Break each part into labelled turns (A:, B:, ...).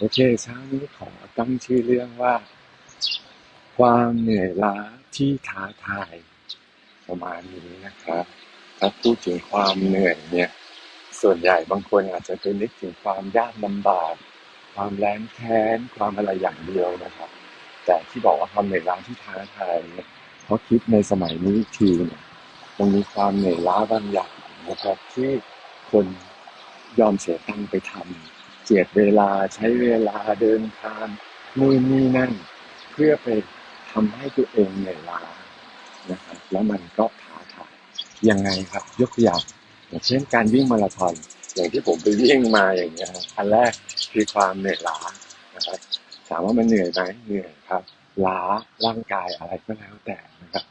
A: โอเคเช้านี้ขอตั้งชื่อเรื่องว่า ความเหนื่อยล้าที่ท้าทายประมาณนี้นะครับ ถ้าพูดถึงความเหนื่อยเนี่ย ส่วนใหญ่บางคนอาจจะไปนึกถึงความยากลำบาก ความแรงแค้น ความอะไรอย่างเดียวนะครับ แต่ที่บอกว่าความเหนื่อยล้าที่ท้าทายเนี่ยเพราะคิดในสมัยนี้ทีเนี่ยมันมีความเหนื่อยล้าบางอย่างนะครับที่คนยอมเสียตังค์ไปทำ เจียดเวลาใช้เวลาเดินทางนู่นนี่นั่น เพื่อไปทำให้ตัวเองเหนื่อยล้านะครับ แล้วมันก็ท้าทายยังไงครับ ยกตัวอย่างอย่างเช่นการวิ่งมาราธอนอย่างที่ผมไปวิ่งมาอย่างเงี้ยครับอันแรกคือความเหนื่อยล้านะครับถามว่ามันเหนื่อยไหมเหนื่อยครับ ล้าร่างกายอะไรก็แล้วแต่นะครับ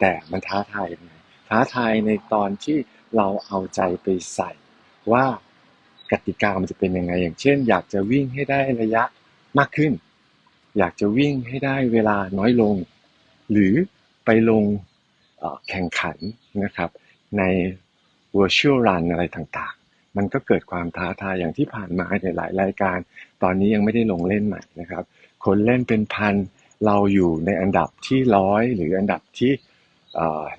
A: แต่มันท้าทายยังไงท้าทายในตอนที่เราเอาใจไปใส่ว่า กติกามันจะเป็นยังไง อย่างเช่น อยากจะวิ่งให้ได้ระยะมากขึ้น อยากจะวิ่งให้ได้เวลาน้อยลง หรือไปลงแข่งขันนะครับ ใน virtual run อะไรต่างๆ มันก็เกิดความท้าทายอย่างที่ผ่านมาในหลายรายการ ตอนนี้ยังไม่ได้ลงเล่นใหม่นะครับ คนเล่นเป็นพันเราอยู่ในอันดับที่ร้อยหรืออันดับที่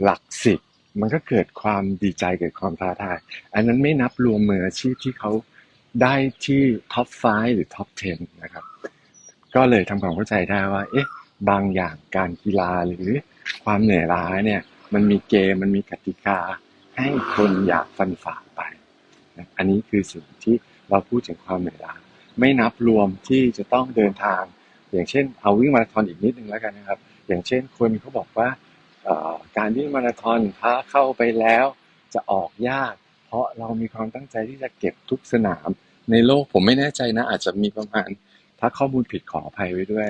A: หลักสิบ มันก็เกิดความดีใจเกิดความท้าทาย อันนั้นไม่นับรวมมืออาชีพที่เขาได้ที่ท็อป 5 หรือท็อป 10 นะครับ ก็เลยทำความเข้าใจได้ว่า เอ๊ะ บางอย่างการกีฬาหรือความเหนื่อยล้าเนี่ย มันมีเกมมันมีกติกา ให้คนอยากฟันฝ่าไป อันนี้คือสิ่งที่เราพูดถึงความเหนื่อยล้า ไม่นับรวมที่จะต้องเดินทาง อย่างเช่น เอาวิ่งมาราธอนอีกนิดนึงแล้วกันนะครับ อย่างเช่นคนเขาบอกว่า การวิ่งมาราธอนถ้าเข้าไปแล้วจะออกยาก เพราะเรามีความตั้งใจที่จะเก็บทุกสนาม ในโลกผมไม่แน่ใจนะ อาจจะมีประมาณ ถ้าข้อมูลผิดขออภัยไว้ด้วย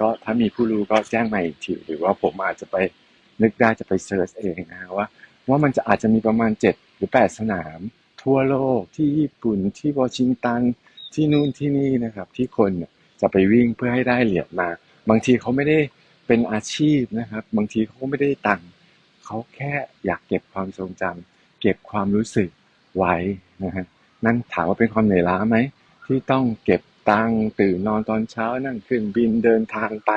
A: ก็ถ้ามีผู้รู้ก็แจ้งมาอีกทีหรือว่าผมอาจจะไปนึกได้จะไปเซิร์ชเองนะว่า ว่ามันจะอาจจะมีประมาณ 7 หรือ 8 สนาม ทั่วโลกที่ญี่ปุ่นที่วอชิงตันที่นู่นที่นี่นะครับ ที่คนจะไปวิ่งเพื่อให้ได้เหรียญมา บางทีเขาไม่ได้ เป็นอาชีพนะครับ บางทีเขาก็ไม่ได้ตังค์เขาแค่อยากเก็บความทรงจำเก็บความรู้สึกไว้นะฮะนั่นถามว่าเป็นความเหนื่อยล้าไหมที่ต้องเก็บตังค์ตื่นนอนตอนเช้านั่งเครื่องบินเดินทางไป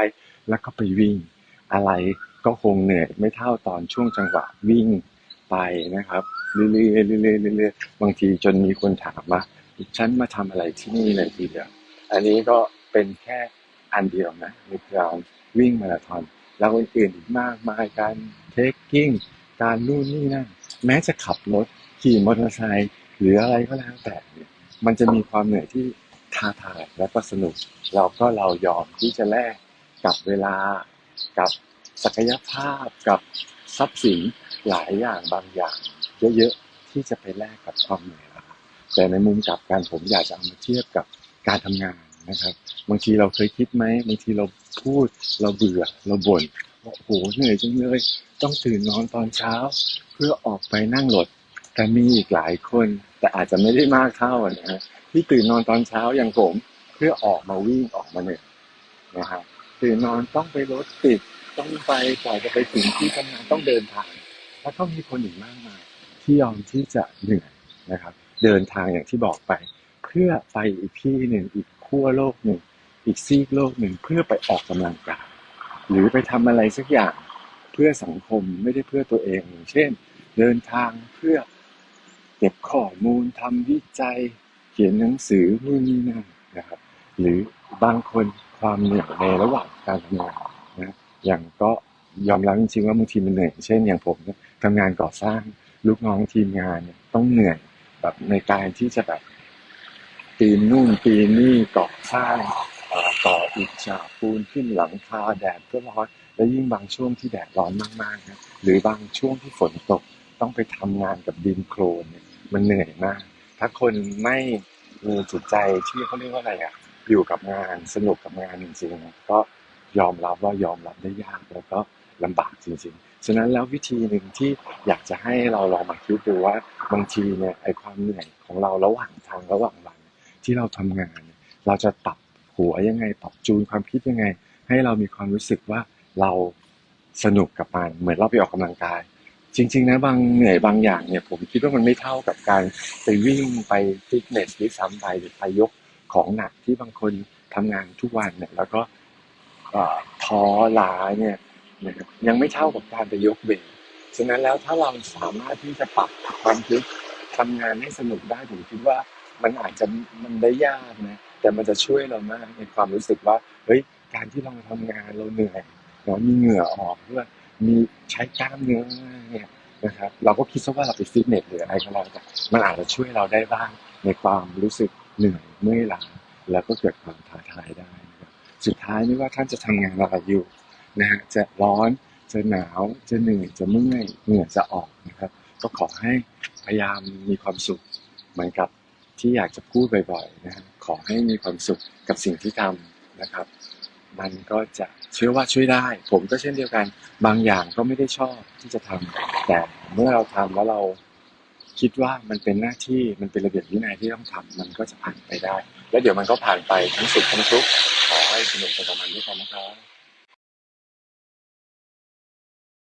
A: แล้วก็ไปวิ่ง อะไรก็คงเหนื่อยไม่เท่าตอนช่วงจังหวะวิ่งไปนะครับเรื่อยๆเรื่อยๆเรื่อยๆบางทีจนมีคนถามว่าฉันมาทำอะไรที่นี่เลยทีเดียวอันนี้ก็เป็นแค่ อันเดียวนะในการวิ่งมาราธอน แล้วอื่นๆมากมายการเทคกิ้งการนู่นนี่นั่นแม้จะขับรถขี่มอเตอร์ไซค์หรืออะไรก็แล้วแต่เนี่ยมันจะมีความเหนื่อยที่ท้าทายและก็สนุก เราก็เรายอมที่จะแลกกับเวลากับศักยภาพกับทรัพย์สินหลายอย่างบางอย่าง เยอะๆที่จะไปแลกกับความเหนื่อยล้าแต่ในมุมกลับกันผมอยากจะเอามาเทียบกับการทำงาน นะครับ บางทีเราเคยคิดไหมบางทีเราพูดเราเบื่อเราบ่นว่าโอ้โหเหนื่อยจังเลยต้องตื่นนอนตอนเช้า เพื่อออกไปนั่งรถแต่มีอีกหลายคน แต่อาจจะไม่ได้มากเท่านะฮะที่ตื่นนอนตอนเช้าอย่างผมเพื่อออกมาวิ่งออกมาเหนื่อยนะฮะตื่นนอนต้องไปรถติดต้องไปกว่าจะไปถึงที่ทำงานต้องเดินทาง แล้วก็มีคนอีกมากมายที่ยอมที่จะเหนื่อยนะครับ เดินทางอย่างที่บอกไป เพื่อไปอีกที่หนึ่งอีก ขั้วโลกหนึ่ง อีกซีกโลกหนึ่งเพื่อไปออกกำลังกายหรือไปทำอะไรสักอย่างเพื่อสังคมไม่ได้เพื่อตัวเองอย่างเช่น เดินทางเพื่อเก็บข้อมูลทำวิจัย เขียนหนังสือนู่นนี่นั่นนะครับหรือบางคนความเหนื่อยในระหว่างการทำงานนะอย่างก็ยอมรับจริงๆว่าบางทีมันเหนื่อยเช่นอย่างผมเนี่ยทำงานก่อสร้างลูกน้องทีมงานเนี่ยต้องเหนื่อยแบบในการที่จะแบบ ปีนนู่นปีนนี่ก่อสร้างเอ่อต่ออิฐฉาบปูนขึ้นหลังคาแดดก็ร้อนและยิ่งบางช่วงที่แดดร้อนมากๆนะหรือบางช่วงที่ฝนตกต้องไปทำงานกับดินโคลนเนี่ยมันเหนื่อยมาก ถ้าคนไม่มีจิตใจที่เขาเรียกว่าอะไรอะอยู่กับงานสนุกกับงานจริงๆก็ยอมรับว่ายอมรับได้ยากแล้วก็ลำบากจริงๆ ฉะนั้นแล้ววิธีหนึ่งที่อยากจะให้เราลองมาคิดดูว่าบางทีเนี่ยไอความเหนื่อยของเราระหว่างทางระหว่างวัน ที่เราทำงาน เราจะปรับหัวยังไงปรับจูนความคิดยังไง ให้เรามีความรู้สึกว่าเราสนุกกับมันเหมือนเราไปออกกำลังกาย จริง ๆ นะบางเหนื่อยบางอย่างเนี่ยผมคิดว่ามันไม่เท่ากับการไปวิ่งไปฟิตเนสหรือซ้ำไปหรือไปยกของหนักที่บางคนทำงานทุกวันเนี่ยแล้วก็ท้อล้าเนี่ยนะครับยังไม่เท่ากับการไปยกเบรกฉะนั้นแล้วถ้าเราสามารถที่จะปรับความคิดทำงานให้สนุกได้ผมคิดว่า มันอาจจะมันได้ยากนะแต่มันจะช่วยเรามากในความรู้สึกว่าเฮ้ยการที่เราทำงานเราเหนื่อยเนามีเหงื่อออกด้วยมีใช้กล้ามเนื้อเนี่ยนะครับเราก็คิดซะว่าเราไปฟิตเนสหรืออะไรก็แล้วแต่มันอาจจะช่วยเราได้บ้างในความรู้สึกเหนื่อยเมื่อยล้าแล้วก็เกิดความท้าทายได้นะครับสุดท้ายไม่ว่าท่านจะทำงานอะไรอยู่นะฮะจะร้อนจะหนาวจะเหนื่อยจะเมื่อยเหงื่อจะออกนะครับ ก็ขอให้พยายามมีความสุขเหมือนกับ ที่อยากจะพูดบ่อยๆนะฮะขอให้มีความสุขกับสิ่งที่ทำนะครับ มันก็จะเชื่อว่าช่วยได้ ผมก็เช่นเดียวกัน บางอย่างก็ไม่ได้ชอบที่จะทำแต่เมื่อเราทำแล้วเราคิดว่ามันเป็นหน้าที่มันเป็นระเบียบวินัยที่ต้องทำมันก็จะผ่านไปได้ แล้วเดี๋ยวมันก็ผ่านไปทั้งสุขทั้งทุกข์ขอให้สนุกไปกับมันด้วยกันนะครับ